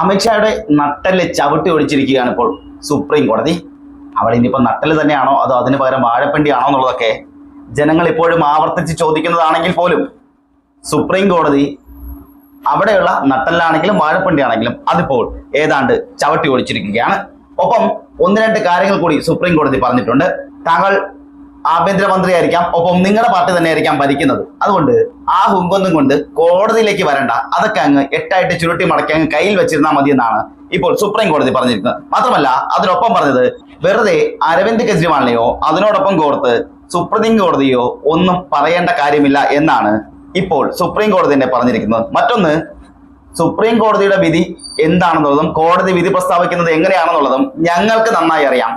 അമിത്ഷായുടെ നട്ടൽ ചവിട്ടി ഒടിച്ചിരിക്കുകയാണ് ഇപ്പോൾ സുപ്രീം കോടതി. അവിടെ ഇനിയിപ്പോൾ നട്ടൽ തന്നെയാണോ അതോ അതിന് പകരം വാഴപ്പിണ്ടിയാണോ എന്നുള്ളതൊക്കെ ജനങ്ങൾ ഇപ്പോഴും ആവർത്തിച്ച് ചോദിക്കുന്നതാണെങ്കിൽ പോലും സുപ്രീം കോടതി അവിടെയുള്ള നട്ടലിലാണെങ്കിലും വാഴപ്പിണ്ടിയാണെങ്കിലും അതിപ്പോൾ ഏതാണ്ട് ചവിട്ടി ഒളിച്ചിരിക്കുകയാണ് ഒപ്പം ഒന്ന് രണ്ട് കാര്യങ്ങൾ കൂടി സുപ്രീം കോടതി പറഞ്ഞിട്ടുണ്ട്. താങ്കൾ ആഭ്യന്തരമന്ത്രിയായിരിക്കാം ഒപ്പം നിങ്ങളുടെ പാർട്ടി തന്നെ ആയിരിക്കാം ഭരിക്കുന്നത്. അതുകൊണ്ട് ആ ഹുങ്കൊന്നും കൊണ്ട് കോടതിയിലേക്ക് വരണ്ട. അതൊക്കെ അങ്ങ് എട്ടായിട്ട് ചുരുട്ടി മടക്കി അങ്ങ് കയ്യിൽ വെച്ചിരുന്നാൽ മതി എന്നാണ് ഇപ്പോൾ സുപ്രീം കോടതി പറഞ്ഞിരിക്കുന്നത്. മാത്രമല്ല അതിനൊപ്പം പറഞ്ഞത് വെറുതെ അരവിന്ദ് കെജ്രിവാളിനെയോ അതിനോടൊപ്പം കോർത്ത് സുപ്രീം കോടതിയോ ഒന്നും പറയേണ്ട കാര്യമില്ല എന്നാണ് ഇപ്പോൾ സുപ്രീം കോടതി തന്നെ പറഞ്ഞിരിക്കുന്നത്. മറ്റൊന്ന് സുപ്രീം കോടതിയുടെ വിധി എന്താണെന്നുള്ളതും കോടതി വിധി പ്രസ്താവിക്കുന്നത് എങ്ങനെയാണെന്നുള്ളതും ഞങ്ങൾക്ക് നന്നായി അറിയാം.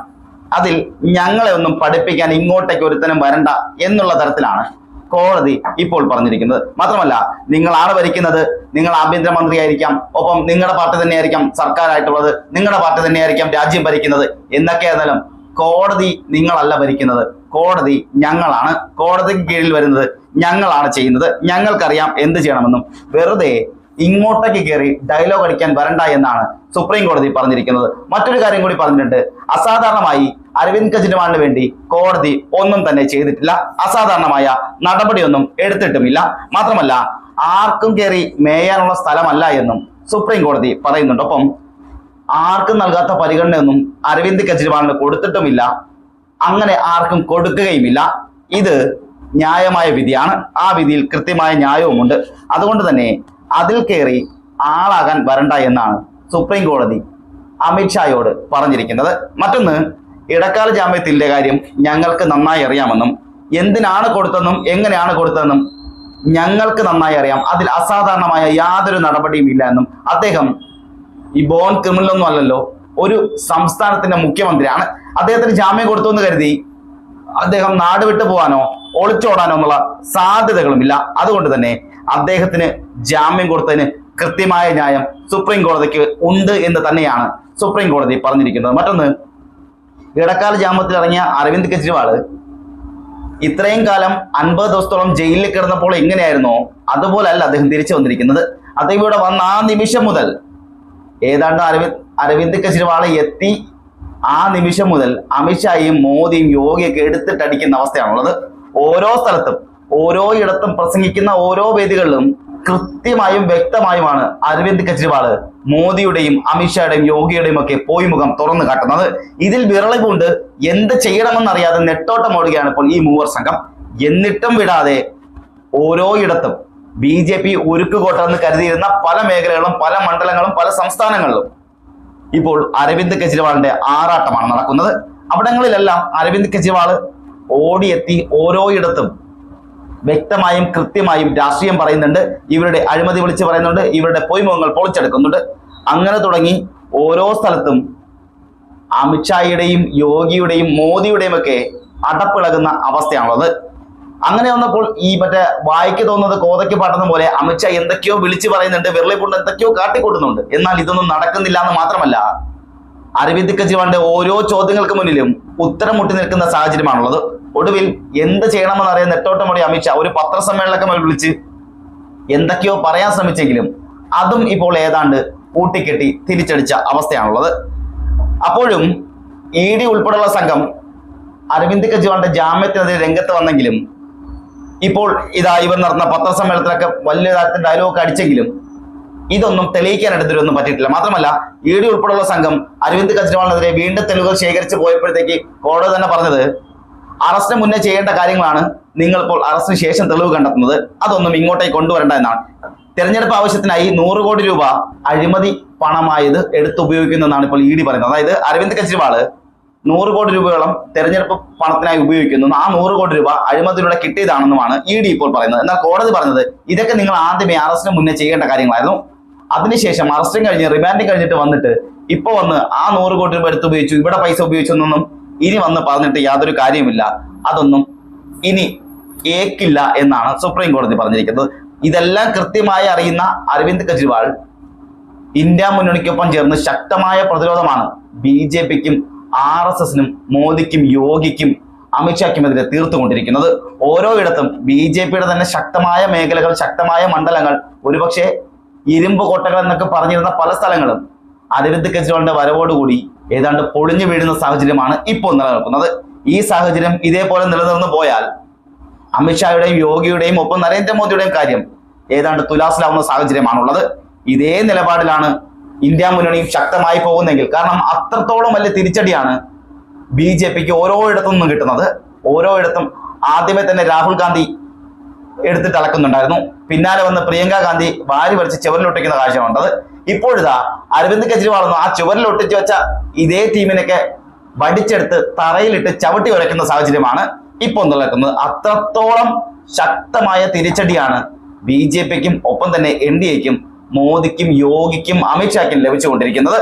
അതിൽ ഞങ്ങളെ ഒന്നും പഠിപ്പിക്കാൻ ഇങ്ങോട്ടേക്ക് ഒരുത്തനും വരണ്ട എന്നുള്ള തരത്തിലാണ് കോടതി ഇപ്പോൾ പറഞ്ഞിരിക്കുന്നത്. മാത്രമല്ല നിങ്ങളാണ് ഭരിക്കുന്നത്. നിങ്ങൾ ആഭ്യന്തരമന്ത്രിയായിരിക്കാം. ഒപ്പം നിങ്ങളുടെ പാർട്ടി തന്നെയായിരിക്കാം സർക്കാരായിട്ടുള്ളത്. നിങ്ങളുടെ പാർട്ടി തന്നെയായിരിക്കാം രാജ്യം ഭരിക്കുന്നത്. എന്നൊക്കെ ആയിരുന്നാലും കോടതി നിങ്ങളല്ല ഭരിക്കുന്നത്. കോടതി ഞങ്ങളാണ്. കോടതിക്ക് കീഴിൽ വരുന്നത് ഞങ്ങളാണ് ചെയ്യുന്നത്. ഞങ്ങൾക്കറിയാം എന്ത് ചെയ്യണമെന്നും. വെറുതെ ഇങ്ങോട്ടേക്ക് കയറി ഡയലോഗ് അടിക്കാൻ വരണ്ട എന്നാണ് സുപ്രീം കോടതി പറഞ്ഞിരിക്കുന്നത്. മറ്റൊരു കാര്യം കൂടി പറഞ്ഞിട്ടുണ്ട്. അസാധാരണമായി അരവിന്ദ് കെജ്രിവാളിന് വേണ്ടി കോടതി ഒന്നും തന്നെ ചെയ്തിട്ടില്ല. അസാധാരണമായ നടപടിയൊന്നും എടുത്തിട്ടുമില്ല. മാത്രമല്ല ആർക്കും കയറി മേയാനുള്ള സ്ഥലമല്ല എന്നും സുപ്രീം കോടതി പറയുന്നുണ്ട്. ഒപ്പം ആർക്കും നൽകാത്ത പരിഗണനയൊന്നും അരവിന്ദ് കെജ്രിവാളിന് കൊടുത്തിട്ടുമില്ല. അങ്ങനെ ആർക്കും കൊടുക്കുകയുമില്ല. ഇത് ന്യായമായ വിധിയാണ്. ആ വിധിയിൽ കൃത്യമായ ന്യായവുമുണ്ട്. അതുകൊണ്ട് തന്നെ അതിൽ കയറി ആളാകാൻ വരണ്ട എന്നാണ് സുപ്രീം കോടതി അമിത്ഷായോട് പറഞ്ഞിരിക്കുന്നത്. മറ്റൊന്ന് ഇടക്കാല ജാമ്യത്തിന്റെ കാര്യം ഞങ്ങൾക്ക് നന്നായി അറിയാമെന്നും എന്തിനാണ് കൊടുത്തതെന്നും എങ്ങനെയാണ് കൊടുത്തതെന്നും ഞങ്ങൾക്ക് നന്നായി അറിയാം. അതിൽ അസാധാരണമായ യാതൊരു നടപടിയും ഇല്ല എന്നും അദ്ദേഹം ഈ ബോൺ ക്രിമിനൽ ഒന്നും അല്ലല്ലോ ഒരു സംസ്ഥാനത്തിന്റെ മുഖ്യമന്ത്രിയാണ്. അദ്ദേഹത്തിന് ജാമ്യം കൊടുത്തു എന്ന് കരുതി അദ്ദേഹം നാട് വിട്ടു പോകാനോ ഒളിച്ചോടാനോ എന്നുള്ള സാധ്യതകളുമില്ല. അതുകൊണ്ട് തന്നെ അദ്ദേഹത്തിന് ജാമ്യം കൊടുത്തതിന് കൃത്യമായ ന്യായം സുപ്രീം കോടതിക്ക് ഉണ്ട് എന്ന് തന്നെയാണ് സുപ്രീം കോടതി പറഞ്ഞിരിക്കുന്നത്. മറ്റൊന്ന് ഇടക്കാല ജാമ്യത്തിൽ ഇറങ്ങിയ അരവിന്ദ് കെജ്രിവാൾ ഇത്രയും കാലം അൻപത് ദിവസത്തോളം ജയിലിൽ കിടന്നപ്പോൾ എങ്ങനെയായിരുന്നോ? അതുപോലല്ല അദ്ദേഹം തിരിച്ചു വന്നിരിക്കുന്നത്. അദ്ദേഹം ഇവിടെ വന്ന ആ നിമിഷം മുതൽ ഏതാണ്ട് അരവിന്ദ് അരവിന്ദ് കെജ്രിവാൾ എത്തി ആ നിമിഷം മുതൽ അമിത്ഷായും മോദിയും യോഗിയൊക്കെ എടുത്തിട്ടടിക്കുന്ന അവസ്ഥയാണുള്ളത്. ഓരോ സ്ഥലത്തും ഓരോ ഇടത്തും പ്രസംഗിക്കുന്ന ഓരോ വേദികളിലും കൃത്യമായും വ്യക്തമായുമാണ് അരവിന്ദ് കെജ്രിവാൾ മോദിയുടെയും അമിത്ഷായുടെയും യോഗിയുടെയും ഒക്കെ പോയി മുഖം തുറന്നു കാട്ടുന്നത്. ഇതിൽ വിരളവുകൊണ്ട് എന്ത് ചെയ്യണമെന്നറിയാതെ നെട്ടോട്ടം ഓടുകയാണ് ഇപ്പോൾ ഈ മൂവർ സംഘം. എന്നിട്ടും വിടാതെ ഓരോ ഇടത്തും ബി ജെ പി ഉരുക്കുകോട്ടെന്ന് കരുതിയിരുന്ന പല മേഖലകളും പല മണ്ഡലങ്ങളും പല സംസ്ഥാനങ്ങളിലും ഇപ്പോൾ അരവിന്ദ് കെജ്രിവാളിന്റെ ആറാട്ടമാണ് നടക്കുന്നത്. അവിടങ്ങളിലെല്ലാം അരവിന്ദ് കെജ്രിവാൾ ഓടിയെത്തി ഓരോ ഇടത്തും വ്യക്തമായും കൃത്യമായും രാഷ്ട്രീയം പറയുന്നുണ്ട്. ഇവരുടെ അഴിമതി വിളിച്ച് പറയുന്നുണ്ട്. ഇവരുടെ പൊയ്മുഖങ്ങൾ പൊളിച്ചെടുക്കുന്നുണ്ട്. അങ്ങനെ തുടങ്ങി ഓരോ സ്ഥലത്തും അമിത്ഷായുടെയും യോഗിയുടെയും മോദിയുടെയും ഒക്കെ അടപ്പിളകുന്ന അവസ്ഥയാണുള്ളത്. അങ്ങനെ വന്നപ്പോൾ ഈ മറ്റേ വായിക്ക് തോന്നുന്നത് കോതയ്ക്ക് പാട്ടുന്ന പോലെ അമിത്ഷാ എന്തൊക്കെയോ വിളിച്ചു പറയുന്നുണ്ട്. വിരളിപ്പുണ്ട് എന്തൊക്കെയോ കാട്ടിക്കൂട്ടുന്നുണ്ട്. എന്നാൽ ഇതൊന്നും നടക്കുന്നില്ല എന്ന് മാത്രമല്ല അരവിന്ദ് കെജ്രിവാളിന്റെ ഓരോ ചോദ്യങ്ങൾക്ക് മുന്നിലും ഉത്തരം മുട്ടി നിൽക്കുന്ന സാഹചര്യമാണുള്ളത്. ഒടുവിൽ എന്ത് ചെയ്യണമെന്ന് അറിയാൻ നെട്ടോട്ടമോടി അമിത്ഷാ ഒരു പത്രസമ്മേളനമൊക്കെ വിളിച്ച് എന്തൊക്കെയോ പറയാൻ ശ്രമിച്ചെങ്കിലും അതും ഇപ്പോൾ ഏതാണ്ട് കൂട്ടിക്കെട്ടി തിരിച്ചടിച്ച അവസ്ഥയാണുള്ളത്. അപ്പോഴും ഇ ഡി ഉൾപ്പെടെയുള്ള സംഘം അരവിന്ദ് കെജ്രിവാളിന്റെ ജാമ്യത്തിനെതിരെ രംഗത്ത് വന്നെങ്കിലും ഇപ്പോൾ ഇതാ ഇവർ നടന്ന പത്രസമ്മേളനത്തിലൊക്കെ വലിയ തരത്തിൽ ഡയലോഗ് അടിച്ചെങ്കിലും ഇതൊന്നും തെളിയിക്കാൻ എടുത്തിട്ടൊന്നും പറ്റിയിട്ടില്ല. മാത്രമല്ല ഇ ഡി ഉൾപ്പെടെയുള്ള സംഘം അരവിന്ദ് കെജ്രിവാളിനെതിരെ വീണ്ടും തെളിവുകൾ ശേഖരിച്ച് പോയപ്പോഴത്തേക്ക് കോടതി തന്നെ പറഞ്ഞത് അറസ്റ്റിന് മുന്നേ ചെയ്യേണ്ട കാര്യങ്ങളാണ് നിങ്ങൾ ഇപ്പോൾ അറസ്റ്റിന് ശേഷം തെളിവ് കണ്ടെത്തുന്നത്. അതൊന്നും ഇങ്ങോട്ടേക്ക് കൊണ്ടുവരേണ്ട എന്നാണ്. തെരഞ്ഞെടുപ്പ് ആവശ്യത്തിനായി നൂറ് കോടി രൂപ അഴിമതി പണമായത് എടുത്തുപയോഗിക്കുന്നതെന്നാണ് ഇപ്പോൾ ഇ ഡി പറയുന്നത്. അതായത് അരവിന്ദ് കെജ്രിവാൾ നൂറ് കോടി രൂപയോളം തെരഞ്ഞെടുപ്പ് പണത്തിനായി ഉപയോഗിക്കുന്നു. ആ നൂറ് കോടി രൂപ അഴിമതിയിലൂടെ കിട്ടിയതാണെന്നുമാണ് ഇ ഡി ഇപ്പോൾ പറയുന്നത്. എന്നാൽ കോടതി പറഞ്ഞത് ഇതൊക്കെ നിങ്ങൾ ആദ്യമേ അറസ്റ്റിന് മുന്നേ ചെയ്യേണ്ട കാര്യങ്ങളായിരുന്നു. അതിനുശേഷം അറസ്റ്റും കഴിഞ്ഞ് റിമാൻഡും കഴിഞ്ഞിട്ട് വന്നിട്ട് ഇപ്പൊ വന്ന് ആ നൂറ് കോടി രൂപ എടുത്ത് ഉപയോഗിച്ചു ഇവിടെ പൈസ ഉപയോഗിച്ചൊന്നും ഇനി വന്ന് പറഞ്ഞിട്ട് യാതൊരു കാര്യമില്ല അതൊന്നും ഇനി കേക്കില്ല എന്നാണ് സുപ്രീം കോടതി പറഞ്ഞിരിക്കുന്നത്. ഇതെല്ലാം കൃത്യമായി അറിയുന്ന അരവിന്ദ് കെജ്രിവാൾ ഇന്ത്യ മുന്നണിക്കൊപ്പം ചേർന്ന് ശക്തമായ പ്രതിരോധമാണ് ബി ജെ പിക്കും ആർ എസ് എസിനും മോദിക്കും യോഗിക്കും അമിത്ഷായ്ക്കുമെതിരെ തീർത്തുകൊണ്ടിരിക്കുന്നത്. ഓരോ ഇടത്തും ബി ജെ പിയുടെ തന്നെ ശക്തമായ മേഖലകൾ ശക്തമായ മണ്ഡലങ്ങൾ ഒരുപക്ഷെ ഇരുമ്പ് കൊട്ടകൾ എന്നൊക്കെ പറഞ്ഞിരുന്ന പല സ്ഥലങ്ങളും അരവിന്ദ് കെജ്രിവാളിന്റെ വരവോടുകൂടി ഏതാണ്ട് പൊളിഞ്ഞു വീഴുന്ന സാഹചര്യമാണ് ഇപ്പോൾ നിലനിൽക്കുന്നത്. ഈ സാഹചര്യം ഇതേപോലെ നിലനിർന്നു പോയാൽ അമിത്ഷായുടെയും യോഗിയുടെയും ഒപ്പം നരേന്ദ്രമോദിയുടെയും കാര്യം ഏതാണ്ട് തുലാസിലാവുന്ന സാഹചര്യമാണുള്ളത്. ഇതേ നിലപാടിലാണ് ഇന്ത്യ മുന്നണിയും ശക്തമായി പോകുന്നെങ്കിൽ കാരണം അത്രത്തോളം വലിയ തിരിച്ചടിയാണ് ബി ജെ പിക്ക് ഓരോയിടത്തു നിന്നും കിട്ടുന്നത്. ഓരോയിടത്തും ആദ്യമേ തന്നെ രാഹുൽ ഗാന്ധി എടുത്തിട്ട് അളക്കുന്നുണ്ടായിരുന്നു. പിന്നാലെ വന്ന് പ്രിയങ്ക ഗാന്ധി വാരി വലിച്ച് ചുവരിലൊട്ടിക്കുന്ന കാഴ്ച കണ്ടത് ഇപ്പോഴിതാ അരവിന്ദ് കെജ്രിവാൾ ആ ചുവരിലൊട്ടിച്ച് വെച്ച ഇതേ ടീമിനൊക്കെ വടിച്ചെടുത്ത് തറയിലിട്ട് ചവിട്ടി ഉരയ്ക്കുന്ന സാഹചര്യമാണ് ഇപ്പോൾ നിലനിൽക്കുന്നത്. അത്രത്തോളം ശക്തമായ തിരിച്ചടിയാണ് ബി ജെ പിക്കും ഒപ്പം തന്നെ എൻ ഡി എക്കും മോദിക്കും യോഗിക്കും അമിത്ഷായ്ക്കും ലഭിച്ചുകൊണ്ടിരിക്കുന്നത്.